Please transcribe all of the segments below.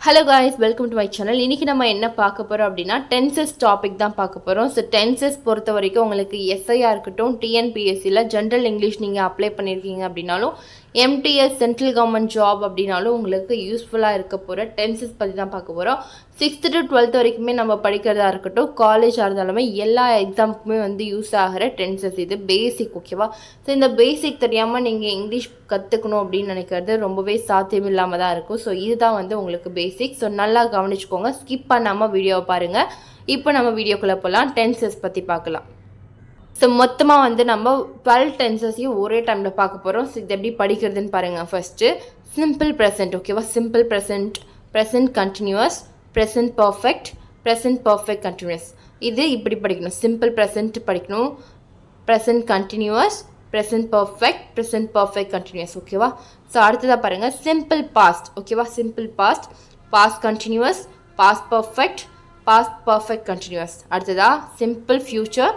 Hello guys welcome to my channel இன்றைக்கி நம்ம என்ன பார்க்க போகிறோம் அப்படின்னா டென்சஸ் டாபிக் தான் பார்க்க போகிறோம் ஸோ டென்சஸ் பொறுத்த வரைக்கும் உங்களுக்கு எஸ்ஐயாக இருக்கட்டும் டிஎன்பிஎஸ்சியில் ஜென்ரல் இங்கிலீஷ் நீங்கள் அப்ளை பண்ணியிருக்கீங்க அப்படின்னாலும் எம்டிஎஸ் சென்ட்ரல் கவர்மெண்ட் ஜாப் அப்படின்னாலும் உங்களுக்கு யூஸ்ஃபுல்லாக இருக்க போகிற டென்சஸ் பற்றி தான் பார்க்க போகிறோம் சிக்ஸ்த்து டு டுவெல்த் வரைக்குமே நம்ம படிக்கிறதா இருக்கட்டும் காலேஜாக இருந்தாலுமே எல்லா எக்ஸாமுக்குமே வந்து யூஸ் ஆகிற டென்சஸ் இது பேசிக் ஓகேவா ஸோ இந்த பேசிக் தெரியாமல் நீங்கள் இங்கிலீஷ் கற்றுக்கணும் அப்படின்னு நினைக்கிறது ரொம்பவே சாத்தியம் இல்லாமல் தான் இருக்கும். ஸோ இதுதான் வந்து உங்களுக்கு பேசிக் ஸோ நல்லா கவனிச்சுக்கோங்க. ஸ்கிப் பண்ணாமல் வீடியோவை பாருங்கள் இப்போ நம்ம வீடியோக்குள்ளே போகலாம் டென்சஸ் பற்றி பார்க்கலாம். ஸோ மொத்தமாக வந்து நம்ம டுவெல் டென்சஸையும் ஒரே டைமில் பார்க்க போகிறோம் ஸோ இது எப்படி படிக்கிறதுன்னு பாருங்கள் ஃபஸ்ட்டு சிம்பிள் ப்ரெசன்ட் ஓகேவா simple present present continuous present perfect present perfect continuous இது இப்படி படிக்கணும். சிம்பிள் ப்ரெசன்ட் படிக்கணும். Present continuous present perfect present perfect continuous ஓகேவா ஸோ அடுத்ததாக பாருங்கள் சிம்பிள் பாஸ்ட் ஓகேவா simple past past continuous past perfect past perfect continuous அடுத்ததாக simple future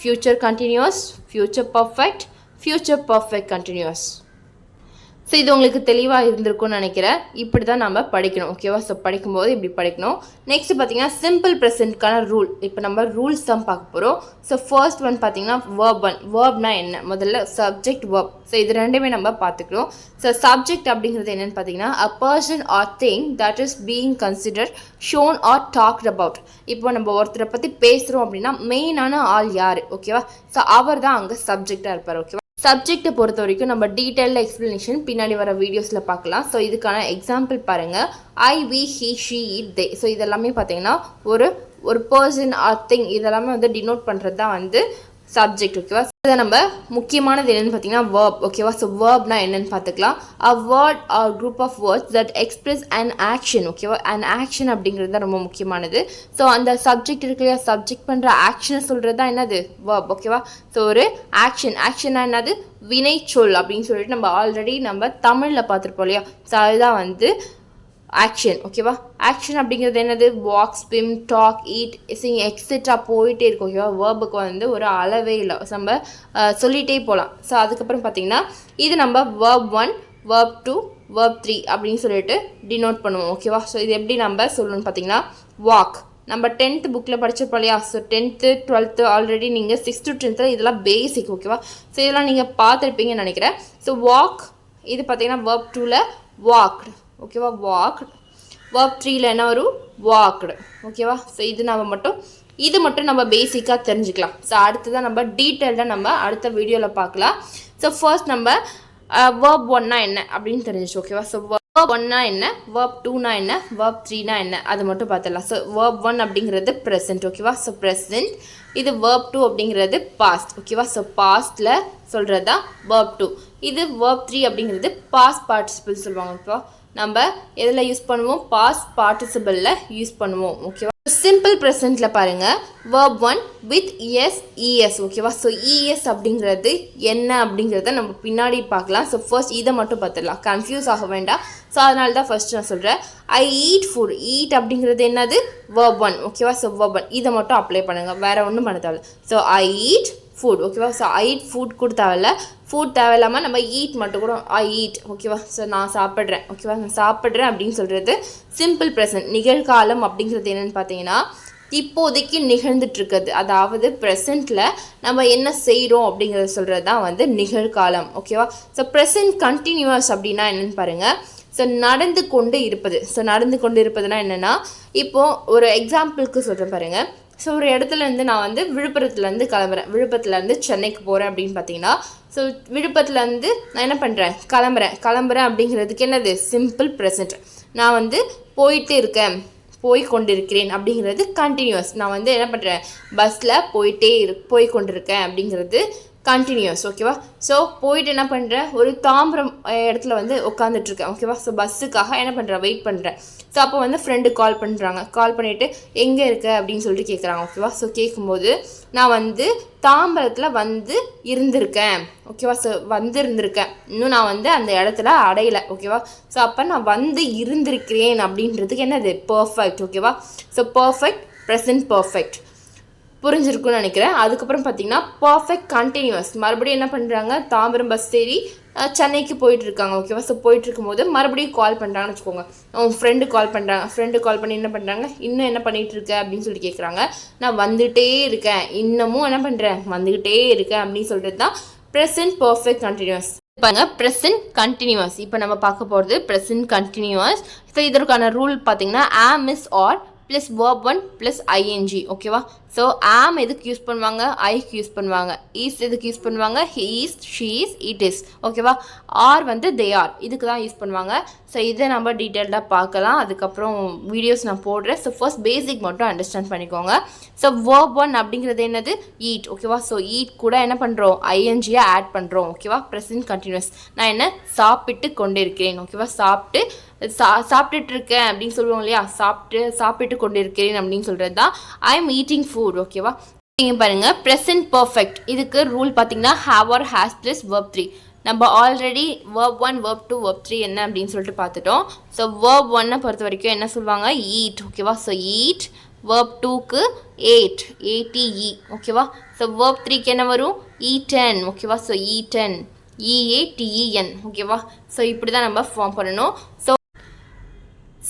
future continuous future perfect future perfect continuous so இது உங்களுக்கு தெளிவாக இருந்திருக்கும்னு நினைக்கிறேன். இப்படி தான் நம்ம படிக்கணும் ஓகேவா ஸோ படிக்கும்போது இப்படி படிக்கணும். நெக்ஸ்ட் பார்த்தீங்கன்னா சிம்பிள் ப்ரெசென்ட்கான ரூல் இப்போ நம்ம ரூல்ஸ் தான் பார்க்க போகிறோம் ஸோ ஃபர்ஸ்ட் ஒன் பார்த்தீங்கன்னா வேர்ப் ஒன் வேர்ப்னா என்ன? முதல்ல சப்ஜெக்ட் வேர்ப் ஸோ இது ரெண்டுமே நம்ம பார்த்துக்கிறோம். ஸோ சப்ஜெக்ட் அப்படிங்கிறது என்னென்னு பார்த்தீங்கன்னா a person or thing that is being consider shown or talked about இப்போ நம்ம ஒருத்தரை பற்றி பேசுகிறோம் அப்படின்னா மெயினான ஆள் யார்? ஓகேவா ஸோ அவர் தான் அங்கே சப்ஜெக்டாக இருப்பார் ஓகேவா சப்ஜெக்டை பொறுத்த வரைக்கும் நம்ம டீட்டெயில்டு எக்ஸ்ப்ளனேஷன் பின்னாடி வர வீடியோஸில் பார்க்கலாம். ஸோ இதுக்கான எக்ஸாம்பிள் பாருங்கள் I we he she it they so இதெல்லாமே பார்த்தீங்கன்னா ஒரு ஒரு பர்சன் ஆர் திங் இதெல்லாமே வந்து டினோட் பண்ணுறது தான் வந்து சப்ஜெக்ட் ஓகேவா இதை நம்ம முக்கியமானது என்னென்னு பார்த்தீங்கன்னா வேர்ப் ஓகேவா ஸோ வேர்ப்னா என்னென்னு பார்த்துக்கலாம். A word or group of words that express and action ஓகேவா அண்ட் ஆக்ஷன் அப்படிங்கிறது தான் ரொம்ப முக்கியமானது. ஸோ அந்த சப்ஜெக்ட் இருக்கு இல்லையா? சப்ஜெக்ட் பண்ணுற ஆக்ஷனை சொல்கிறது தான் என்னது? வேர்ப் ஓகேவா ஸோ ஒரு ஆக்ஷன் ஆக்ஷனா என்னது? வினை சொல் அப்படின்னு சொல்லிட்டு நம்ம ஆல்ரெடி நம்ம தமிழில் பார்த்துருப்போம் இல்லையா? ஸோ அதுதான் வந்து ஆக்ஷன் ஓகேவா ஆக்ஷன் அப்படிங்கிறது என்னது? Walk swim talk eat sing etcetera போயிட்டே இருக்கும் ஓகேவா வேர்புக்கு வந்து ஒரு அளவே இல்லை. நம்ம சொல்லிகிட்டே போகலாம் ஸோ அதுக்கப்புறம் பார்த்தீங்கன்னா இது நம்ம verb one verb two verb three அப்படின்னு சொல்லிட்டு டினோட் பண்ணுவோம் ஓகேவா ஸோ இது எப்படி நம்ம சொல்லணும்னு பார்த்தீங்கன்னா வாக் நம்ம டென்த்து புக்கில் படிச்சிருப்போம் இல்லையா? ஸோ டென்த்து டுவெல்த்து ஆல்ரெடி நீங்கள் சிக்ஸ்த்து டென்த்தில் இதெல்லாம் பேசிக் ஓகேவா ஸோ இதெல்லாம் நீங்கள் பார்த்துருப்பீங்கன்னு நினைக்கிறேன். ஸோ வாக் இது பார்த்தீங்கன்னா வேர்ப் டூவில் வாக்டு ஓகேவா? வாக் வேர்ப் த்ரீல என்ன வரும்? வாக்டு ஓகேவா? ஸோ இது நம்ம மட்டும் இது மட்டும் நம்ம பேசிக்காக தெரிஞ்சுக்கலாம். ஸோ அடுத்ததான் நம்ம டீட்டெயில்டாக நம்ம அடுத்த வீடியோவில் பார்க்கலாம். ஸோ ஃபர்ஸ்ட் நம்ம வேர்ப் ஒன்னா என்ன அப்படின்னு தெரிஞ்சிச்சு ஓகேவா? ஸோ வேர்ப் ஒன்னா என்ன? வேர்ப் டூனா என்ன? வேர்ப் த்ரீனா என்ன? அது மட்டும் பார்த்துடலாம். ஸோ வேர்ப் ஒன் அப்படிங்கிறது ப்ரெசென்ட் ஓகேவா? ஸோ ப்ரெசென்ட் இது வேர்ப் டூ அப்படிங்கிறது பாஸ்ட் ஓகேவா? ஸோ பாஸ்ட்டில் சொல்கிறது தான் வேர்ப் டூ இது வேர்ப் த்ரீ அப்படிங்கிறது பாஸ்ட் பார்ட்டிசிபிள் சொல்லுவாங்க ஓகேவா நம்ம எதில் யூஸ் பண்ணுவோம்? பாஸ் பார்ட்டிசிபிளில் யூஸ் பண்ணுவோம் ஓகேவா சிம்பிள் ப்ரெசென்ட்டில் பாருங்கள் verb one with S E S ஓகேவா ஸோ இஎஸ் அப்படிங்கிறது என்ன அப்படிங்கிறத நம்ம பின்னாடி பார்க்கலாம். ஸோ ஃபர்ஸ்ட் இதை மட்டும் பார்த்துடலாம். கன்ஃபியூஸ் ஆக வேண்டாம். ஸோ அதனால தான் ஃபர்ஸ்ட் நான் சொல்கிறேன் ஐ ஈட் ஃபுட் ஈட் அப்படிங்கிறது என்னது? வேர்ப் ஒன் ஓகேவா ஸோ வேர்ப் ஒன் இதை மட்டும் அப்ளை பண்ணுங்கள் வேறு ஒன்றும் பண்ண ஸோ ஐ ஈட் ஃபுட் ஓகேவா ஸோ ஐட் ஃபுட் கூட தேவையில்ல. ஃபுட் தேவையில்லாமல் நம்ம ஈட் மட்டும் கூட ஐ ஈட் ஓகேவா ஸோ நான் சாப்பிட்றேன் ஓகேவா நான் சாப்பிட்றேன் அப்படின்னு சொல்கிறது சிம்பிள் ப்ரெசன்ட் நிகழ்காலம் அப்படிங்கிறது என்னென்னு பார்த்தீங்கன்னா இப்போதைக்கு நிகழ்ந்துட்டுருக்குது. அதாவது ப்ரெசண்ட்டில் நம்ம என்ன செய்கிறோம் அப்படிங்கிறத சொல்கிறது தான் வந்து நிகழ்காலம் ஓகேவா ஸோ ப்ரெசன்ட் கண்டினியூஸ் அப்படின்னா என்னென்னு பாருங்கள் ஸோ நடந்து கொண்டு இருப்பது. ஸோ நடந்து கொண்டு இருப்பதுனா என்னென்னா இப்போது ஒரு எக்ஸாம்பிளுக்கு சொல்கிறேன் பாருங்கள் ஸோ ஒரு இடத்துல இருந்து நான் வந்து விழுப்புரத்துலேருந்து கிளம்புறேன். விழுப்புரத்துலேருந்து சென்னைக்கு போகிறேன் அப்படின்னு பார்த்தீங்கன்னா ஸோ விழுப்புரத்துலேருந்து நான் என்ன பண்ணுறேன் கிளம்புறேன். கிளம்புறேன் அப்படிங்கிறதுக்கு என்னது? சிம்பிள் ப்ரெசன்ட் நான் வந்து போயிட்டு இருக்கேன். போய் கொண்டிருக்கிறேன் அப்படிங்கிறது கண்டினியூஸ் நான் வந்து என்ன பண்ணுறேன் பஸ்ஸில் போயிட்டே இரு போய் கொண்டிருக்கேன் அப்படிங்கிறது கண்டினியூஸ் ஓகேவா ஸோ போயிட்டு என்ன பண்ணுறேன் ஒரு தாம்பரம் இடத்துல வந்து உட்காந்துட்ருக்கேன் ஓகேவா ஸோ பஸ்ஸுக்காக என்ன பண்ணுறேன் வெயிட் பண்ணுறேன் ஸோ அப்போ வந்து ஃப்ரெண்டு கால் பண்ணுறாங்க கால் பண்ணிவிட்டு எங்கே இருக்க? அப்படின்னு சொல்லிட்டு கேட்குறாங்க ஓகேவா ஸோ கேட்கும்போது நான் வந்து தாம்பரத்தில் வந்து இருந்திருக்கேன். ஓகேவா ஸோ வந்து இருந்திருக்கேன் இன்னும் நான் வந்து அந்த இடத்துல அடையலை ஓகேவா ஸோ அப்போ நான் வந்து இருந்திருக்கிறேன் அப்படின்றதுக்கு என்னது? பர்ஃபெக்ட் ஓகேவா ஸோ பர்ஃபெக்ட் ப்ரெசன்ட் பர்ஃபெக்ட் புரிஞ்சிருக்கும்னு நினைக்கிறேன். அதுக்கப்புறம் பார்த்தீங்கன்னா பர்ஃபெக்ட் கண்டினியூஸ் மறுபடியும் என்ன பண்ணுறாங்க தாம்பரம் பஸ் ஏறி சென்னைக்கு போயிட்டுருக்காங்க. ஓகேவா ஸோ போயிட்டு இருக்கும்போது மறுபடியும் கால் பண்ணுறாங்கன்னு வச்சுக்கோங்க. அவங்க ஃப்ரெண்டு கால் பண்ணுறாங்க ஃப்ரெண்டு கால் பண்ணி என்ன பண்ணுறாங்க இன்னும் என்ன பண்ணிகிட்டு இருக்க அப்படின்னு சொல்லி கேட்குறாங்க நான் வந்துகிட்டே இருக்கேன். இன்னமும் என்ன பண்ணுறேன் வந்துக்கிட்டே இருக்கேன். அப்படின்னு சொல்கிறது தான் ப்ரெசன்ட் பர்ஃபெக்ட் கண்டினியூஸ் பாருங்க ப்ரெசன்ட் கண்டினியூஸ் இப்போ நம்ம பார்க்க போகிறது ப்ரெசன்ட் கண்டினியூஸ் ஸோ இதற்கான ரூல் பார்த்தீங்கன்னா am is are plus verb one plus I N G ஓகேவா ஸோ ஆம் எதுக்கு யூஸ் பண்ணுவாங்க? ஐக்கு யூஸ் பண்ணுவாங்க. ஈஸ் எதுக்கு யூஸ் பண்ணுவாங்க? ஹீஸ் ஷீஸ் இட் இஸ் ஓகேவா ஆர் வந்து தே ஆர் இதுக்கு தான் யூஸ் பண்ணுவாங்க. ஸோ இதை நம்ம டீட்டெயில்டாக பார்க்கலாம். அதுக்கப்புறம் வீடியோஸ் நான் போடுறேன். ஸோ ஃபர்ஸ்ட் பேசிக் மட்டும் அண்டர்ஸ்டாண்ட் பண்ணிக்கோங்க. ஸோ வேர்ப் ஒன் அப்படிங்கிறது என்னது? ஈட் ஓகேவா ஸோ ஈட் கூட என்ன பண்ணுறோம் ஐஎன்ஜியை ஆட் பண்ணுறோம் ஓகேவா ப்ரெசன்ட் கண்டினியூஸ் நான் என்ன? சாப்பிட்டு கொண்டிருக்கிறேன். ஓகேவா சாப்பிட்டு சா சாப்பிட்டுட்டு இருக்கேன் அப்படின்னு சொல்லுவோம் இல்லையா? சாப்பிட்டு சாப்பிட்டு கொண்டிருக்கிறேன் அப்படின்னு சொல்கிறது தான் ஐ எம் ஈட்டிங் ஃபுட் ஓகேவா நீங்கள் பாருங்கள் ப்ரெசன்ட் பர்ஃபெக்ட் இதுக்கு ரூல் பார்த்தீங்கன்னா have or has plus verb three நம்ம already verb one verb two verb three என்ன அப்படின்னு சொல்லிட்டு பார்த்துட்டோம் ஸோ verb ஒன்னை பொறுத்த வரைக்கும் என்ன சொல்லுவாங்க? ஈட் ஓகேவா ஸோ ஈட் verb டூக்கு எயிட் ஏடிஇ ஓகேவா ஸோ verb த்ரீக்கு என்ன வரும்? இ டென் ஓகேவா so eaten E A T E N ஓகேவா ஸோ இப்படி தான் நம்ம ஃபார்ம் பண்ணணும். ஸோ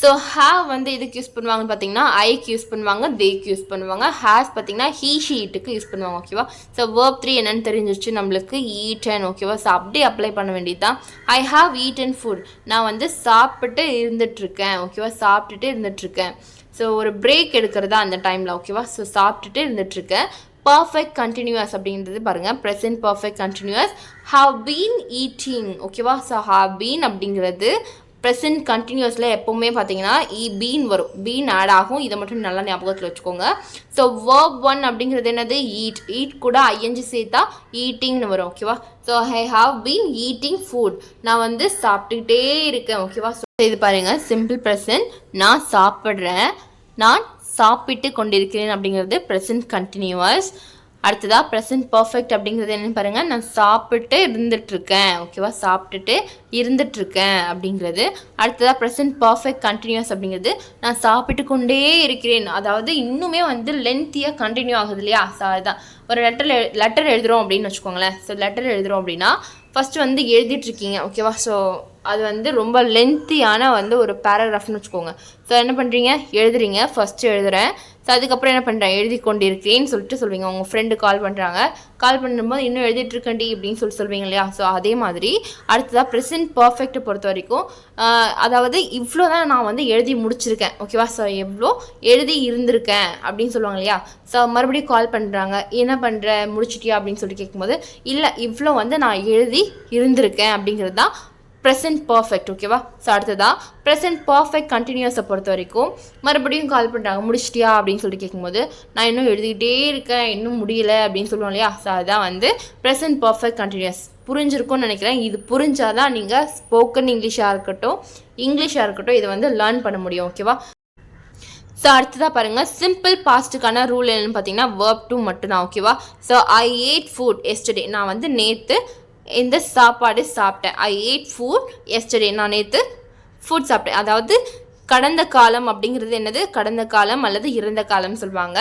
ஸோ ஹேவ் வந்து இதுக்கு யூஸ் பண்ணுவாங்கன்னு பார்த்தீங்கன்னா ஐக்கு யூஸ் பண்ணுவாங்க தேக்கு யூஸ் பண்ணுவாங்க. ஹேஸ் பார்த்தீங்கன்னா ஹீ ஷீட்டுக்கு யூஸ் பண்ணுவாங்க ஓகேவா ஸோ வேர்ப் த்ரீ என்னன்னு தெரிஞ்சிருச்சு நம்மளுக்கு. ஈட்டன் ஓகேவா ஸோ அப்படியே அப்ளை பண்ண வேண்டியது தான் ஐ ஹாவ் ஈட்டன் ஃபுட் நான் வந்து சாப்பிட்டு இருந்துட்டுருக்கேன் ஓகேவா சாப்பிட்டுட்டு இருந்துட்டுருக்கேன். ஸோ ஒரு பிரேக் எடுக்கிறதா அந்த டைமில் ஓகேவா ஸோ சாப்பிட்டுட்டு இருந்துட்டுருக்கேன். பர்ஃபெக்ட் கண்டினியூஸ் அப்படின்றது பாருங்கள் present perfect continuous have been eating ஓகேவா ஸோ ஹவ் பீன் அப்படிங்கிறது ப்ரெசன்ட் கண்டினியூஸில் எப்போவுமே பார்த்தீங்கன்னா இ e, பீன் வரும். பீன் ஆட் ஆகும். இதை மட்டும் நல்லா ஞாபகத்தில் வச்சுக்கோங்க. ஸோ வேர்ப் ஒன் அப்படிங்கிறது என்னது? ஈட் ஈட் கூட ஐஎன்ஜி சேர்த்தா ஈட்டிங்னு வரும். ஓகேவா so I have been eating food நான் வந்து சாப்பிட்டுக்கிட்டே இருக்கேன். ஓகேவா ஸோ இது பாருங்கள் சிம்பிள் ப்ரெசன்ட் நான் சாப்பிட்றேன். நான் சாப்பிட்டு கொண்டிருக்கிறேன் அப்படிங்கிறது ப்ரெசன்ட் கண்டினியூவஸ் அடுத்ததாக ப்ரெசன்ட் பர்ஃபெக்ட் அப்படிங்கிறது என்னென்னு பாருங்கள் நான் சாப்பிட்டு இருந்துட்டுருக்கேன். ஓகேவா சாப்பிட்டுட்டு இருந்துட்டுருக்கேன் அப்படிங்கிறது. அடுத்ததாக ப்ரெசன்ட் பர்ஃபெக்ட் கண்டினியூஸ் அப்படிங்கிறது. நான் சாப்பிட்டு கொண்டே இருக்கிறேன். அதாவது இன்னுமே வந்து லென்த்தியாக கண்டினியூ ஆகுது இல்லையா? ஸோ அதுதான். ஒரு லெட்டர் லெட்டர் எழுதுகிறோம் அப்படின்னு வச்சுக்கோங்களேன். ஸோ லெட்டர் எழுதுகிறோம் அப்படின்னா ஃபஸ்ட்டு வந்து எழுதிட்டுருக்கீங்க. ஓகேவா ஸோ அது வந்து ரொம்ப லென்த்தியான வந்து ஒரு பேராகிராஃப்னு வச்சுக்கோங்க. ஸோ என்ன பண்ணுறீங்க எழுதுறீங்க. ஃபஸ்ட்டு எழுதுகிறேன் ஸோ அதுக்கப்புறம் என்ன பண்ணுறேன் எழுதி கொண்டிருக்கிறேன்னு சொல்லிட்டு சொல்வீங்க. உங்கள் ஃப்ரெண்டு கால் பண்ணுறாங்க கால் பண்ணும்போது இன்னும் எழுதிட்டு இருக்கண்டி அப்படின்னு சொல்லி சொல்வீங்க இல்லையா? ஸோ அதே மாதிரி அடுத்ததாக ப்ரெசன்ட் பர்ஃபெக்ட்டை பொறுத்த வரைக்கும் அதாவது இவ்வளோ தான் நான் வந்து எழுதி முடிச்சிருக்கேன். ஓகேவா ஸோ எவ்வளோ எழுதி இருந்திருக்கேன் அப்படின்னு சொல்லுவாங்க இல்லையா? ஸோ மறுபடியும் கால் பண்ணுறாங்க என்ன பண்ணுற முடிச்சிட்டியா அப்படின்னு சொல்லி கேட்கும்போது இல்லை இவ்வளோ வந்து நான் எழுதி இருந்திருக்கேன் அப்படிங்கிறது தான் ப்ரெசன்ட் பர்ஃபெக்ட் ஓகேவா ஸோ அடுத்ததா ப்ரெசன்ட் பர்ஃபெக்ட் கண்டினியூஸை பொறுத்த வரைக்கும் மறுபடியும் கால் பண்ணுறாங்க முடிச்சிட்டியா? அப்படின்னு சொல்லிட்டு கேட்கும்போது நான் இன்னும் எழுதிக்கிட்டே இருக்கேன் இன்னும் முடியல அப்படின்னு சொல்லுவோம் இல்லையா? ஸோ அதுதான் வந்து ப்ரெசன்ட் பர்ஃபெக்ட் கண்டினியூஸ் புரிஞ்சிருக்கும்னு நினைக்கிறேன். இது புரிஞ்சால் தான் நீங்கள் ஸ்போக்கன் இங்கிலீஷாக இருக்கட்டும் இங்கிலீஷாக இருக்கட்டும் இதை வந்து லேர்ன் பண்ண முடியும் ஓகேவா ஸோ அடுத்ததாக பாருங்கள் சிம்பிள் பாஸ்ட்டுக்கான ரூல் என்னென்னு பார்த்தீங்கன்னா வேர்ப் டூ மட்டும்தான் ஓகேவா so I ate food yesterday நான் வந்து நேற்று இந்த சாப்பாடு சாப்பிட்டேன். ஐ ஏட் ஃபுட் எஸ்டர்டே நான் நேற்று ஃபுட் சாப்பிட்டேன். அதாவது கடந்த காலம் அப்படிங்கிறது என்னது? கடந்த காலம் அல்லது இறந்த காலம் சொல்லுவாங்க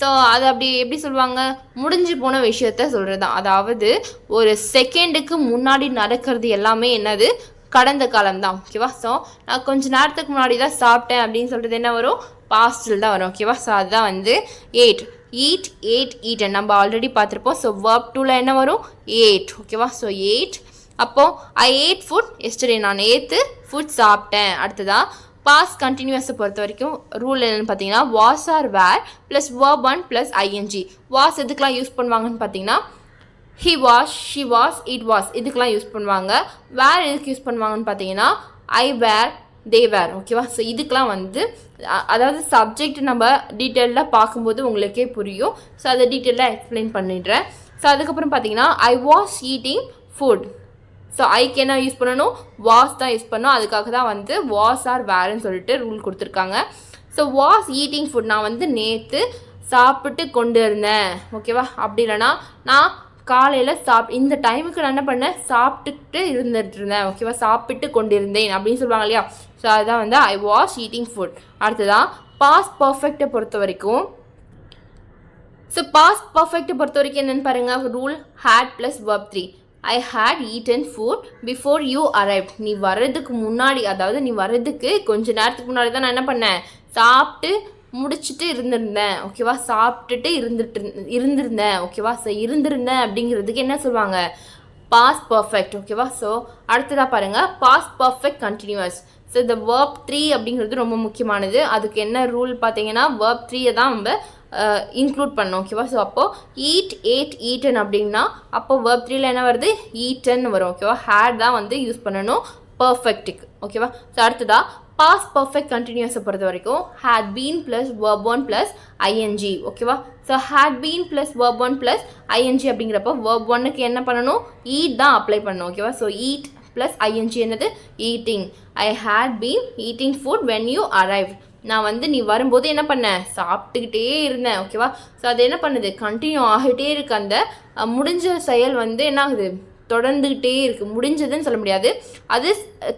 ஸோ அது அப்படி எப்படி சொல்லுவாங்க முடிஞ்சு போன விஷயத்த சொல்கிறது தான் அதாவது ஒரு செகண்டுக்கு முன்னாடி நடக்கிறது எல்லாமே என்னது? கடந்த காலம் தான் ஓகேவா ஸோ நான் கொஞ்ச நேரத்துக்கு முன்னாடி தான் சாப்பிட்டேன் அப்படின்னு சொல்கிறது என்ன வரும்? பாஸ்டில் தான் வரும். ஓகேவா ஸோ அதுதான் வந்து எயிட் ஈட் எயிட் ஈட்டன் நம்ம ஆல்ரெடி பார்த்துருப்போம். ஸோ verb டூவில் என்ன வரும்? எயிட் ஓகேவா ஸோ எயிட் அப்போது ஐ எயிட் ஃபுட் எஸ்டர்டே நான் ஏற்று ஃபுட் சாப்பிட்டேன். அடுத்ததாக பாஸ் கண்டினியூஸை பொறுத்த வரைக்கும் ரூல் என்னென்னு பார்த்தீங்கன்னா was or were plus verb one plus I N G was எதுக்கெலாம் use பண்ணுவாங்கன்னு பார்த்தீங்கன்னா he was she was it was இதுக்கெலாம் யூஸ் பண்ணுவாங்க. வேர் எதுக்கு யூஸ் பண்ணுவாங்கன்னு பார்த்தீங்கன்னா ஐ வேர் தே வேர் ஓகேவா ஸோ இதுக்கெலாம் வந்து அதாவது சப்ஜெக்ட் நம்ம டீட்டெயிலாக பார்க்கும்போது உங்களுக்கே புரியும். ஸோ அதை டீட்டெயிலாக எக்ஸ்பிளைன் பண்ணிடுறேன். ஸோ அதுக்கப்புறம் பார்த்தீங்கன்னா I was eating food so ஐக்கு என்ன யூஸ் பண்ணணும்? வாஸ் தான் யூஸ் பண்ணணும். அதுக்காக தான் வந்து வாஸ் ஆர் வேர்னு சொல்லிட்டு ரூல் கொடுத்துருக்காங்க. ஸோ வாஸ் ஈட்டிங் ஃபுட் நான் வந்து நேற்று சாப்பிட்டு கொண்டு இருந்தேன். ஓகேவா அப்படி இல்லைன்னா நான் காலையில் சாப் இந்த டைமுக்கு நான் என்ன பண்ணேன்? சாப்பிட்டுட்டு இருந்துட்டு இருந்தேன். ஓகேவா சாப்பிட்டு கொண்டிருந்தேன் அப்படின்னு சொல்லுவாங்க இல்லையா? ஸோ அதுதான் வந்து ஐ வாஸ் ஈட்டிங் ஃபுட் அடுத்ததான் பாஸ் பர்ஃபெக்டை பொறுத்த வரைக்கும். ஸோ பாஸ் பர்ஃபெக்ட்டை பொறுத்த வரைக்கும் என்னென்னு பாருங்கள் rule had plus verb three I had eaten food before you arrive நீ வர்றதுக்கு முன்னாடி அதாவது நீ வர்றதுக்கு கொஞ்ச நேரத்துக்கு முன்னாடி தான் நான் என்ன பண்ணேன்? சாப்பிட்டு முடிச்சுட்டு இருந்திருந்தேன். ஓகேவா சாப்பிட்டுட்டு இருந்துட்டு இருந்திருந்தேன். ஓகேவா ஸோ இருந்திருந்தேன் அப்படிங்கிறதுக்கு என்ன சொல்லுவாங்க? பாஸ் பர்ஃபெக்ட் ஓகேவா ஸோ அடுத்ததாக பாருங்கள் பாஸ் பர்ஃபெக்ட் கண்டினியூஸ் ஸோ இந்த வேர்ப் த்ரீ அப்படிங்கிறது ரொம்ப முக்கியமானது. அதுக்கு என்ன ரூல் பார்த்தீங்கன்னா வேர்ப் த்ரீயை தான் நம்ம இன்க்ளூட் பண்ணோம் ஓகேவா ஸோ அப்போது ஈட் ஏட் ஈட்டன் அப்படின்னா அப்போ வேர்ப் த்ரீயில் என்ன வருது? ஈட்டன் வரும் ஓகேவா ஹேட் தான் வந்து யூஸ் பண்ணணும். பர்ஃபெக்ட்டுக்கு ஓகேவா ஸோ அடுத்ததாக பாஸ் பர்ஃபெக்ட் கண்டினியூஸை பொறுத்த வரைக்கும் had been plus verb one plus I N G ஓகேவா so had been plus verb one plus I N G அப்படிங்கிறப்போ வேர்ப் ஒன்னுக்கு என்ன பண்ணணும்? ஈட் தான் அப்ளை பண்ணணும் ஓகேவா so eat plus I N G என்னது? Eating I had been eating food when you arrive நான் வந்து நீ வரும்போது என்ன பண்ணேன் சாப்பிட்டுக்கிட்டே இருந்தேன் ஓகேவா ஸோ அது என்ன பண்ணுது? கண்டினியூ ஆகிட்டே இருக்கு. அந்த முடிஞ்ச செயல் வந்து என்ன ஆகுது? தொடர்ந்துக்கிட்டே இருக்கு. முடிஞ்சதுன்னு சொல்ல முடியாது. அது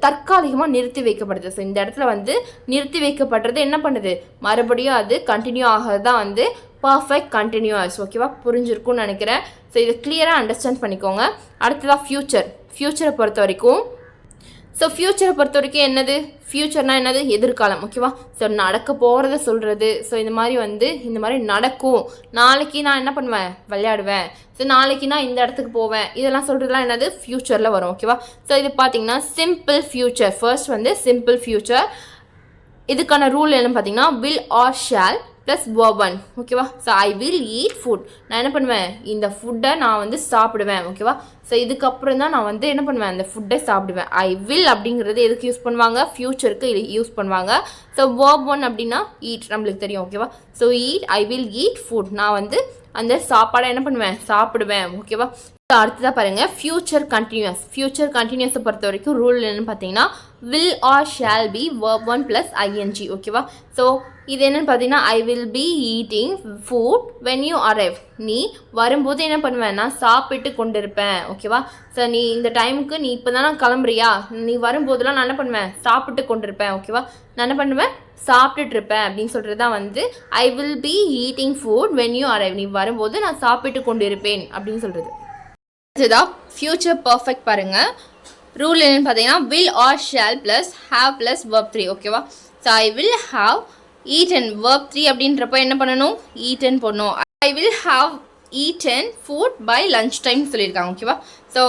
தற்காலிகமாக நிறுத்தி வைக்கப்படுது. ஸோ இந்த இடத்துல வந்து நிறுத்தி வைக்கப்படுறது என்ன பண்ணுது? மறுபடியும் அது கண்டினியூ ஆகிறது தான் வந்து பர்ஃபெக்ட் கண்டினியூஸ் ஓகேவா புரிஞ்சிருக்கும்னு நினைக்கிறேன். ஸோ இதை கிளியராக அண்டர்ஸ்டாண்ட் பண்ணிக்கோங்க. அடுத்ததாக ஃப்யூச்சர் ஃப்யூச்சரை பொறுத்த வரைக்கும் ஸோ ஃப்யூச்சரை பொறுத்த வரைக்கும் என்னது? ஃப்யூச்சர்னால் என்னது? எதிர்காலம் ஓகேவா ஸோ நடக்க போகிறத சொல்கிறது ஸோ இந்த மாதிரி வந்து இந்த மாதிரி நடக்கும். நாளைக்கு நான் என்ன பண்ணுவேன்? விளையாடுவேன். ஸோ நாளைக்கு நான் இந்த இடத்துக்கு போவேன். இதெல்லாம் சொல்கிறதுலாம் என்னது? ஃப்யூச்சரில் வரும் ஓகேவா ஸோ இது பார்த்தீங்கன்னா சிம்பிள் ஃப்யூச்சர் ஃபர்ஸ்ட் வந்து சிம்பிள் ஃப்யூச்சர் இதுக்கான ரூல் என்னன்னு பார்த்தீங்கன்னா will or shall plus one ஓகேவா so I will eat food நான் என்ன பண்ணுவேன்? இந்த ஃபுட்டை நான் வந்து சாப்பிடுவேன். ஓகேவா ஸோ இதுக்கப்புறம் தான் நான் வந்து என்ன பண்ணுவேன்? அந்த ஃபுட்டை சாப்பிடுவேன். ஐ வில் அப்படிங்கிறது எதுக்கு யூஸ் பண்ணுவாங்க? ஃப்யூச்சருக்கு யூஸ் பண்ணுவாங்க. ஸோ verb ஒன் அப்படின்னா ஈட் நம்மளுக்கு தெரியும். ஓகேவா so eat I will eat food நான் வந்து அந்த சாப்பாடை என்ன பண்ணுவேன்? சாப்பிடுவேன். ஓகேவா ஸோ அடுத்ததாக பாருங்கள் ஃப்யூச்சர் கண்டினியூஸ் ஃப்யூச்சர் கண்டினியூஸை பொறுத்த வரைக்கும் ரூல் என்னன்னு பார்த்தீங்கன்னா will or shall be verb one plus I N G ஓகேவா ஸோ இது என்னென்னு பார்த்தீங்கன்னா I will be eating food when you arrive நீ வரும்போது என்ன பண்ணுவேன்னா நான் சாப்பிட்டு கொண்டு இருப்பேன் ஓகேவா ஸோ நீ இந்த டைமுக்கு நீ இப்போ தானே கிளம்புறியா? நீ வரும்போதெல்லாம் நான் என்ன பண்ணுவேன்? சாப்பிட்டு கொண்டு இருப்பேன் ஓகேவா நான் என்ன பண்ணுவேன்? சாப்பிட்டுட்டு இருப்பேன் அப்படின்னு சொல்கிறது தான் வந்து I will be eating food when you arrive நீ வரும்போது நான் சாப்பிட்டு கொண்டு இருப்பேன் அப்படின்னு சொல்கிறது அடுத்ததா ஃபியூச்சர் பர்ஃபெக்ட் பாருங்க. ரூல் என்னன்னு பார்த்தீங்கன்னா will or shall plus have plus verb three ஓகேவா so I will have eaten verb three அப்படின்றப்ப என்ன பண்ணணும்? ஈட்டன் போடணும். I will have eaten food by lunch time சொல்லியிருக்காங்க ஓகேவா ஸோ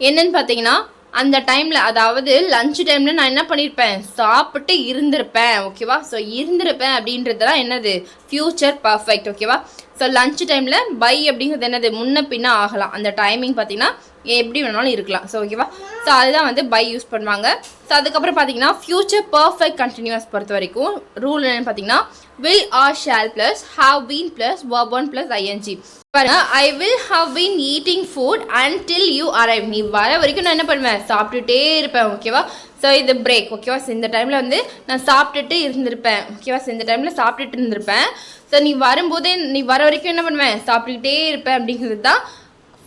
என்னன்னு பார்த்தீங்கன்னா அந்த டைமில் அதாவது லஞ்ச் டைமில் நான் என்ன பண்ணியிருப்பேன் சாப்பிட்டு இருந்திருப்பேன் ஓகேவா ஸோ இருந்திருப்பேன் அப்படின்றதுலாம் என்னது? ஃப்யூச்சர் பர்ஃபெக்ட் ஓகேவா ஸோ லஞ்ச் டைமில் பை அப்படிங்கிறது என்னது? முன்ன பின்ன ஆகலாம். அந்த டைமிங் பார்த்தீங்கன்னா எப்படி வேணாலும் இருக்கலாம். ஸோ ஓகேவா ஸோ அதுதான் வந்து பை யூஸ் பண்ணுவாங்க. ஸோ அதுக்கப்புறம் பார்த்தீங்கன்னா ஃப்யூச்சர் பர்ஃபெக்ட் கண்டினியூஸ் பொறுத்த வரைக்கும் ரூல் என்னென்னு பார்த்தீங்கன்னா will or shall plus have been plus verb one plus I N G பாருங்க I will have been eating food until you arrive நீ வர வரைக்கும் நான் என்ன பண்ணுவேன்? சாப்பிட்டுட்டே இருப்பேன் ஓகேவா ஸோ இது பிரேக் ஓகேவா ஸோ இந்த டைமில் வந்து நான் சாப்பிட்டுட்டு இருந்திருப்பேன் ஓகேவா ஸோ இந்த டைமில் சாப்பிட்டுட்டு இருந்திருப்பேன். ஸோ நீ வரும்போதே நீ வர வரைக்கும் என்ன பண்ணுவேன்? சாப்பிட்டுக்கிட்டே இருப்பேன் அப்படிங்கிறது தான்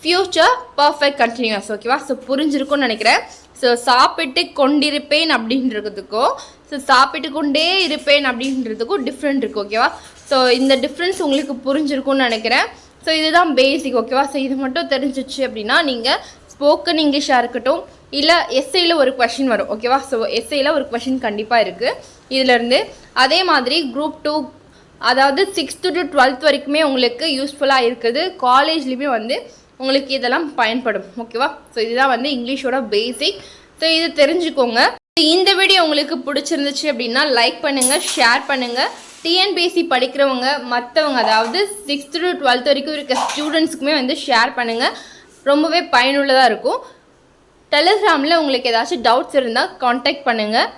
ஃப்யூச்சர் பர்ஃபெக்ட் கண்டினியூஸ் ஓகேவா ஸோ புரிஞ்சிருக்கும்னு நினைக்கிறேன். ஸோ சாப்பிட்டு கொண்டிருப்பேன் அப்படின்றதுக்கும் ஸோ சாப்பிட்டு கொண்டே இருப்பேன் அப்படின்றதுக்கும் டிஃப்ரெண்ட் இருக்குது ஓகேவா ஸோ இந்த டிஃப்ரென்ஸ் உங்களுக்கு புரிஞ்சிருக்கும்னு நினைக்கிறேன். ஸோ இதுதான் பேசிக் ஓகேவா ஸோ இது மட்டும் தெரிஞ்சிச்சு அப்படின்னா நீங்கள் ஸ்போக்கன் இங்கிலீஷாக இருக்கட்டும் இல்லை எஸ்ஐயில் ஒரு கொஷின் வரும் ஓகேவா ஸோ எஸ்ஐயில் ஒரு கொஷின் கண்டிப்பாக இருக்குது இதிலேருந்து அதே மாதிரி குரூப் டூ அதாவது சிக்ஸ்த்து டு டுவெல்த் வரைக்குமே உங்களுக்கு யூஸ்ஃபுல்லாக இருக்குது. காலேஜ்லேயுமே வந்து உங்களுக்கு இதெல்லாம் பயன்படும் ஓகேவா ஸோ இதுதான் வந்து இங்கிலீஷோட பேசிக் ஸோ இது தெரிஞ்சுக்கோங்க. இந்த வீடியோ உங்களுக்கு பிடிச்சிருந்துச்சு அப்படின்னா லைக் பண்ணுங்கள் ஷேர் பண்ணுங்கள் டிஎன்பிஎஸ்சி படிக்கிறவங்க மற்றவங்க அதாவது சிக்ஸ்த்து டு டுவெல்த் வரைக்கும் இருக்க ஸ்டூடெண்ட்ஸ்க்குமே வந்து ஷேர் பண்ணுங்கள் ரொம்பவே பயனுள்ளதாக இருக்கும். டெலிகிராமில் உங்களுக்கு ஏதாச்சும் டவுட்ஸ் இருந்தால் காண்டாக்ட் பண்ணுங்கள்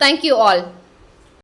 தேங்க்யூ ஆல்